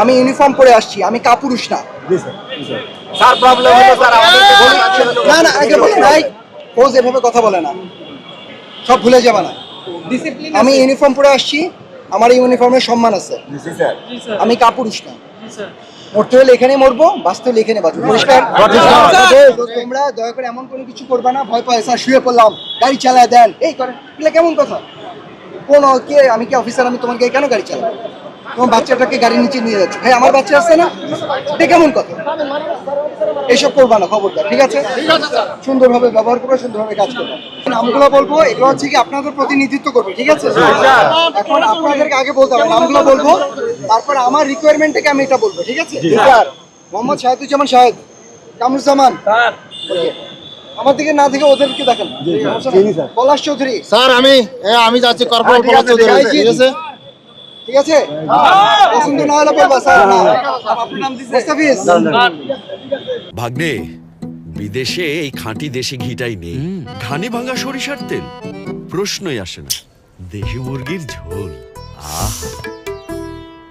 আমি ইউনিফর্ম পরে আসছি আমি কাপুরুষ না। স্যার প্রবলেম হলো স্যার না না আগে বলি ভাই পোজ এভাবে কথা বলে না। সব ভুলে যাবে না। আমি ইউনিফর্ম পরে আসছি আমার এই ইউনিফর্মের সম্মান আছে। আমি কাপুরুষ না। মরতে হলে এখানে মরবো বাঁচতে হলে এখানে বাঁচবো। পরিষ্কার? তোমরা দয়া করে এমন কোনো কিছু করবে না ভয় পায় স্যার শুয়ে পড়লাম গাড়ি চালায় দেন। এই করেন এগুলো কেমন কথা? কোন কে আমি কি অফিসার আমি তোমাকে কেন গাড়ি চালাবো? তোমার বাচ্চাটাকে গাড়ির নিচে নিয়ে যাচ্ছ। ভাই আমার বাচ্চা আছে না? এটা কেমন কথা? এইসব করবা না খবরদার ঠিক আছে? সুন্দরভাবে ব্যবহার করবে সুন্দরভাবে কাজ করবে। নামগুলো বলব এগুলো হচ্ছে কি আপনাদের প্রতিনিধিত্ব করবে ঠিক আছে? এখন আপনাদেরকে আগে বলতে হবে নামগুলো বলব তারপর আমার রিকোয়ারমেন্ট থেকে আমি এটা বলব ঠিক আছে? স্যার। মোহাম্মদ শাহেদুজ্জামান শাহেদ কামরুজ্জামান. আমার দিকে না থেকে ওদেরকে দেখেন। পলাশ চৌধুরী। স্যার আমি এ, আমি যাচ্ছি কর্পোরেট ঠিক আছে, চৌধুরী ঠিক আছে? ঠিক আছে? পছন্দ না হলে বলবা স্যার না। মুস্তাফিজ। ভাগ্নে বিদেশে এই খাঁটি দেশি ঘিটাই নেই। ঘানি ভাঙা সরিষার তেল প্রশ্নই আসে না। দেশি মুরগির ঝোল আহ।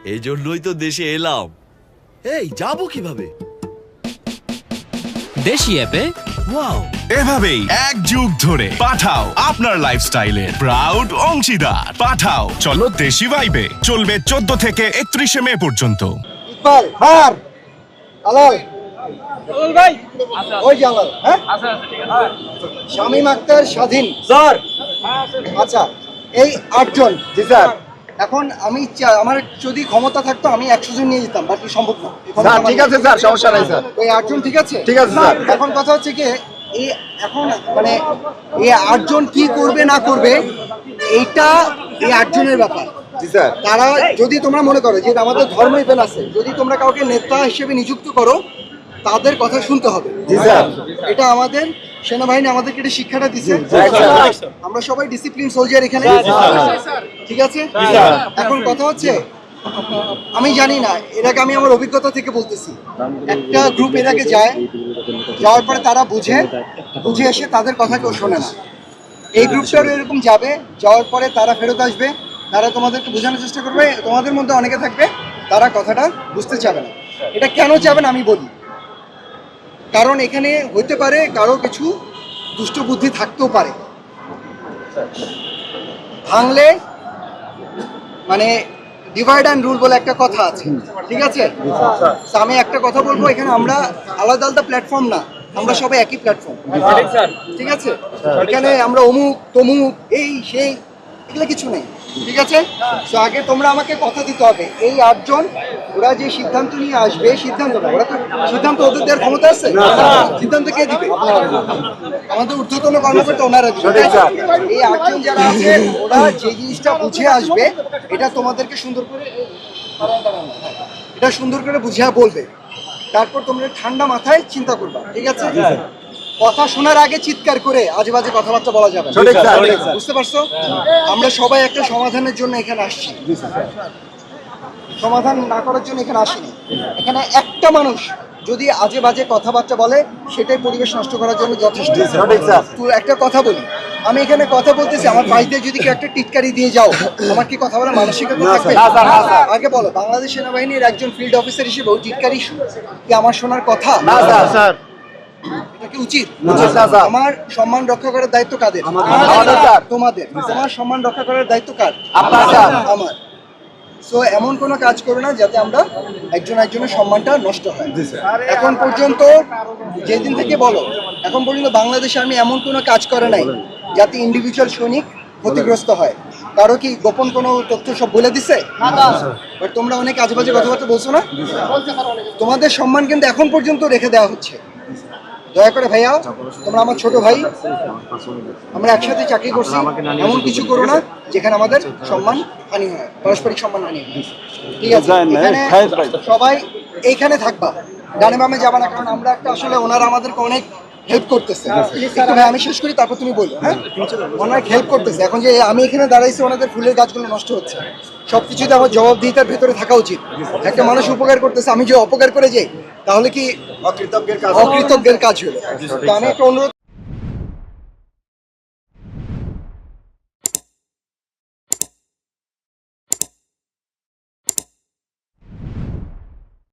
এই জন্যই তো দেশে এলাম। এই যাব কীভাবে? দেশি অ্যাপে? ওয়াও এভাবেই এক যুগ ধরে পাঠাও আপনার লাইফস্টাইলের প্রাউড অংশীদার। পাঠাও চলো দেশি ভাইবে চলবে চোদ্দ থেকে একত্রিশে মে পর্যন্ত। ইকবাল হার আলাল ভাই। ওই যে আলাল হ্যাঁ। শামীম আক্তার স্বাধীন। স্যার। আচ্ছা এই আটজন জি স্যার। এখন আমি আমার যদি ক্ষমতা থাকতো আমি একশো জন নিয়ে যেতাম বাট সম্ভব না। স্যার ঠিক আছে স্যার সমস্যা নাই স্যার। ওই আটজন ঠিক আছে? ঠিক আছে, স্যার। এখন কথা হচ্ছে কি এই এখন মানে এই আটজন কি করবে না করবে এইটা এই আটজনের ব্যাপার। তারা যদি তোমরা মনে করো যে আমাদের ধর্ম ইভেন আছে যদি তোমরা কাউকে নেতা হিসেবে নিযুক্ত করো তাদের কথা শুনতে হবে। এটা আমাদের সেনাবাহিনী আমাদেরকে এটা শিক্ষাটা দিচ্ছে আমরা সবাই ডিসিপ্লিন সোলজার এখানে। ঠিক আছে? এখন কথা হচ্ছে আমি জানি না এর আগে আমি আমার অভিজ্ঞতা থেকে বলতেছি। একটা গ্রুপ এর আগে যায় যাওয়ার পরে তারা বুঝে বুঝে এসে তাদের কথা কেউ শোনে না। এই গ্রুপটারও এরকম যাবে যাওয়ার পরে তারা ফেরত আসবে তারা তোমাদেরকে বোঝানোর চেষ্টা করবে তোমাদের মধ্যে অনেকে থাকবে তারা কথাটা বুঝতে চাবে না। এটা কেন চাবে না আমি বলি। কারণ এখানে হতে পারে কারও কিছু দুষ্ট বুদ্ধি থাকতেও পারে। ভাঙলে মানে ডিভাইড অ্যান্ড রুল বলে একটা কথা আছে। ঠিক আছে? আমি একটা কথা বলব, এখানে আমরা আলাদা আলাদা প্ল্যাটফর্ম না, আমরা সবাই একই প্ল্যাটফর্ম ঠিক আছে? এখানে আমরা অমুক, তমুক, এই, সেই, এগুলো কিছু নেই। ঠিক আছে? তো আগে তোমরা আমাকে কথা দিতে হবে। এই আটজন ওরা যে সিদ্ধান্ত নিয়ে আসবে সিদ্ধান্ত না ওরা তো সিদ্ধান্ত ওদের দেওয়ার ক্ষমতা আছে? সিদ্ধান্ত কে দিবে? আমাদের ঊর্ধ্বতন কর্মকর্তা ওনারা দিবে। এই আটজন যারা আছে ওরা যে জিনিসটা বুঝে আসবে এটা তোমাদেরকে সুন্দর করে এটা সুন্দর করে বুঝিয়া বলবে। তারপর তোমরা ঠান্ডা মাথায় চিন্তা করবা ঠিক আছে? কথা শোনার আগে চিৎকার করে আজে বাজে কথাবার্তা বলা যাবে। বুঝতে পারছ? আমরা সবাই একটা সমাধানের জন্য এখানে আসছি। সমাধান না করার জন্য এখানে আসেনি। এখানে একটা মানুষ যদি আজে বাজে কথাবার্তা বলে সেটাই পরিবেশ নষ্ট করার জন্য যথেষ্ট। একটা কথা বলি আমি এখানে কথা বলতেছি আমার বাড়িতে যদি কেউ একটা টিটকারি দিয়ে যাও আমার কি কথা না, স্যার। আগে বলো বাংলাদেশ সেনাবাহিনীর একজন ফিল্ড অফিসার হিসেবে ওই টিটকারি কি আমার শোনার কথা? না স্যার। স্যার। এটা কি উচিত? আমার সম্মান রক্ষা করার দায়িত্ব কাদের? আমাদের, তোমাদের। তোমার সম্মান রক্ষা করার দায়িত্ব কার? আমার। সো এমন কোনো কাজ করো না যাতে আমরা একজন একজনের সম্মানটা নষ্ট হয়। এখন পর্যন্ত যেদিন থেকে বলো এখন পর্যন্ত বাংলাদেশ আর্মি এমন কোনো কাজ করে নাই যাতে ইন্ডিভিজুয়াল সৈনিক ক্ষতিগ্রস্ত হয়। কারও কি গোপন কোনো তথ্য সব বলে দিছে? তোমরা অনেক আজেবাজে কথাবার্তা বলছো না? তোমাদের সম্মান কিন্তু এখন পর্যন্ত রেখে দেওয়া হচ্ছে। দয়া করে ভাইয়া তোমরা আমার ছোট ভাই আমরা একসাথে চাকরি করছি এমন কিছু করো না যেখানে আমাদের সম্মান হানি হয় পারস্পরিক সম্মান হানি হয়। ঠিক আছে এখানে সবাই এইখানে থাকবা। ডানে বামে যাবা না কারণ আমরা একটা আসলে ওনারা আমাদেরকে অনেক হেল্প করতেছে। একটু আমি শেষ করি তারপর তুমি বলো হ্যাঁ? অনেক হেল্প করতেছে। এখন যে আমি এখানে দাঁড়াইছি ওনাদের ফুলের গাছগুলো নষ্ট হচ্ছে। সবকিছুতে আমার জবাবদিহিতার ভেতরে থাকা উচিত। একটা মানুষ উপকার করতেছে আমি যে অপকার করে যাই তাহলে কি অকৃতজ্ঞের কাজ অকৃতজ্ঞের কাজ হলো। তো আমি একটা অনুরোধ